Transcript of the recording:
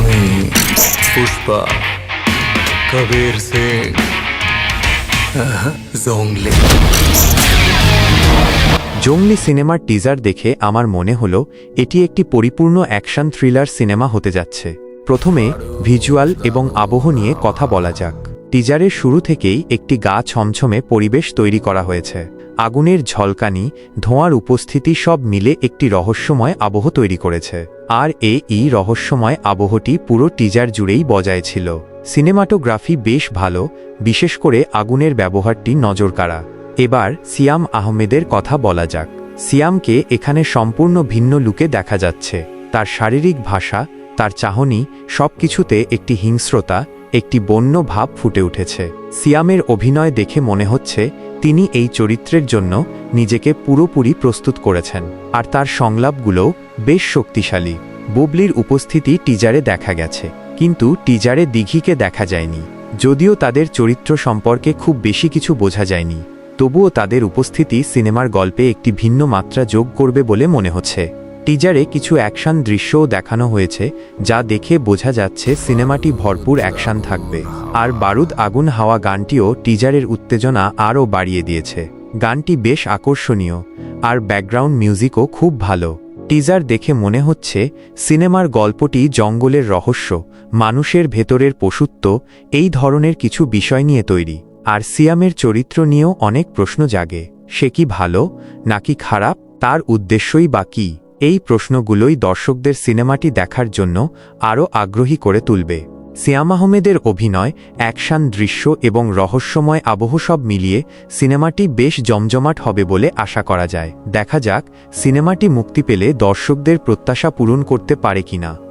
আমি পুষ্পা কবির সিং জংলি। জংলি সিনেমার টিজার দেখে আমার মনে হলো, এটি একটি পরিপূর্ণ অ্যাকশন থ্রিলার সিনেমা হতে যাচ্ছে। প্রথমে ভিজুয়াল এবং আবহ নিয়ে কথা বলা যাক। টিজারের শুরু থেকেই একটি গা ছমছমে পরিবেশ তৈরি করা হয়েছে। আগুনের ঝলকানি, ধোঁয়ার উপস্থিতি সব মিলে একটি রহস্যময় আবহ তৈরি করেছে। আর এ ই রহস্যময় আবহটি পুরো টিজার জুড়েই বজায় ছিল। সিনেমাটোগ্রাফি বেশ ভালো, বিশেষ করে আগুনের ব্যবহারটি নজরকাড়া। এবার সিয়াম আহমেদের কথা বলা যাক। সিয়ামকে এখানে সম্পূর্ণ ভিন্ন লুকে দেখা যাচ্ছে। তার শারীরিক ভাষা, তার চাহনি, সবকিছুতে একটি হিংস্রতা একটি বন্য ভাব ফুটে উঠেছে। সিয়ামের অভিনয় দেখে মনে হচ্ছে, তিনি এই চরিত্রের জন্য নিজেকে পুরোপুরি প্রস্তুত করেছেন, আর তার সংলাপগুলোও বেশ শক্তিশালী। বুবলির উপস্থিতি টিজারে দেখা গেছে, কিন্তু টিজারে দিঘিকে দেখা যায়নি, যদিও তাদের চরিত্র সম্পর্কে খুব বেশি কিছু বোঝা যায়নি। তবুও তাদের উপস্থিতি সিনেমার গল্পে একটি ভিন্ন মাত্রা যোগ করবে বলে মনে হচ্ছে। টিজারে কিছু অ্যাকশন দৃশ্যও দেখানো হয়েছে, যা দেখে বোঝা যাচ্ছে সিনেমাটি ভরপুর অ্যাকশন থাকবে। আর বারুদ আগুন হাওয়া গানটিও টিজারের উত্তেজনা আরও বাড়িয়ে দিয়েছে। গানটি বেশ আকর্ষণীয়, আর ব্যাকগ্রাউন্ড মিউজিকও খুব ভালো। টিজার দেখে মনে হচ্ছে সিনেমার গল্পটি জঙ্গলের রহস্য, মানুষের ভেতরের পশুত্ব, এই ধরনের কিছু বিষয় নিয়ে তৈরি। আর সিয়ামের চরিত্র নিয়েও অনেক প্রশ্ন জাগে, সে কি ভালো, নাকি খারাপ, তার উদ্দেশ্যই বা কী? এই প্রশ্নগুলোই দর্শকদের সিনেমাটি দেখার জন্য আরও আগ্রহী করে তুলবে। সিয়াম আহমেদের অভিনয়, অ্যাকশান দৃশ্য এবং রহস্যময় আবহ সব মিলিয়ে সিনেমাটি বেশ জমজমাট হবে বলে আশা করা যায়। দেখা যাক, সিনেমাটি মুক্তি পেলে দর্শকদের প্রত্যাশা পূরণ করতে পারে কিনা।